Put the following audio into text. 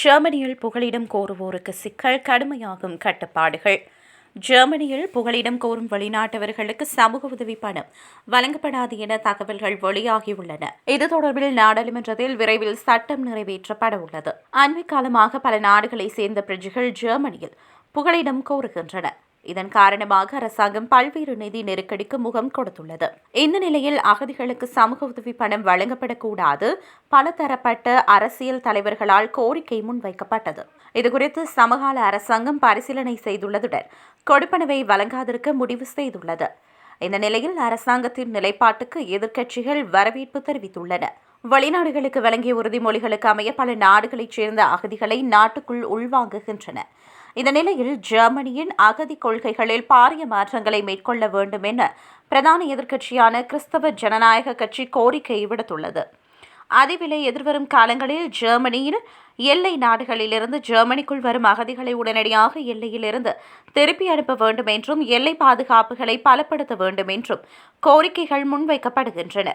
ஜெர்மனியில் புகலிடம் கோருவோருக்கு சிக்கல் கடுமையாகும் கட்டுப்பாடுகள். ஜெர்மனியில் புகலிடம் கோரும் வெளிநாட்டவர்களுக்கு சமூக உதவி பணம் வழங்கப்படாது என தகவல்கள் வெளியாகியுள்ளன. இது தொடர்பில் நாடாளுமன்றத்தில் விரைவில் சட்டம் நிறைவேற்றப்பட உள்ளது. அண்மை காலமாக பல நாடுகளை சேர்ந்த பிரஜைகள் ஜெர்மனியில் புகலிடம் கோருகின்றன இதன் காரணமாக அரசாங்கம் பல்வேறு நிதி நெருக்கடிக்கு முகம் கொடுத்துள்ளது. இந்த நிலையில் அகதிகளுக்கு சமூக உதவி பணம் வழங்கப்படக்கூடாது. பல தரப்பட்ட அரசியல் தலைவர்களால் கோரிக்கை முன்வைக்கப்பட்டது. இதுகுறித்து சமகால அரசாங்கம் பரிசீலனை செய்துள்ளதுடன் கொடுப்பனவை வழங்காதிருக்க முடிவு செய்துள்ளது. இந்த நிலையில் அரசாங்கத்தின் நிலைப்பாட்டுக்கு எதிர்க்கட்சிகள் வரவேற்பு தெரிவித்துள்ளன. வெளிநாடுகளுக்கு வழங்கிய உறுதிமொழிகளுக்கு அமைய பல நாடுகளைச் சேர்ந்த அகதிகளை நாட்டுக்குள் உள்வாங்குகின்றன. இந்த நிலையில் ஜெர்மனியின் அகதி கொள்கைகளில் பாரிய மாற்றங்களை மேற்கொள்ள வேண்டும் என பிரதான எதிர்க்கட்சியான கிறிஸ்தவ ஜனநாயக கட்சி கோரிக்கை விடுத்துள்ளது. அதிவிலை எதிர்வரும் காலங்களில் ஜெர்மனியில் எல்லை நாடுகளிலிருந்து ஜெர்மனிக்குள் வரும் அகதிகளை உடனடியாக எல்லையிலிருந்து திருப்பி அனுப்ப வேண்டும் என்றும் எல்லை பாதுகாப்புகளை பலப்படுத்த வேண்டும் என்றும் கோரிக்கைகள் முன்வைக்கப்படுகின்றன.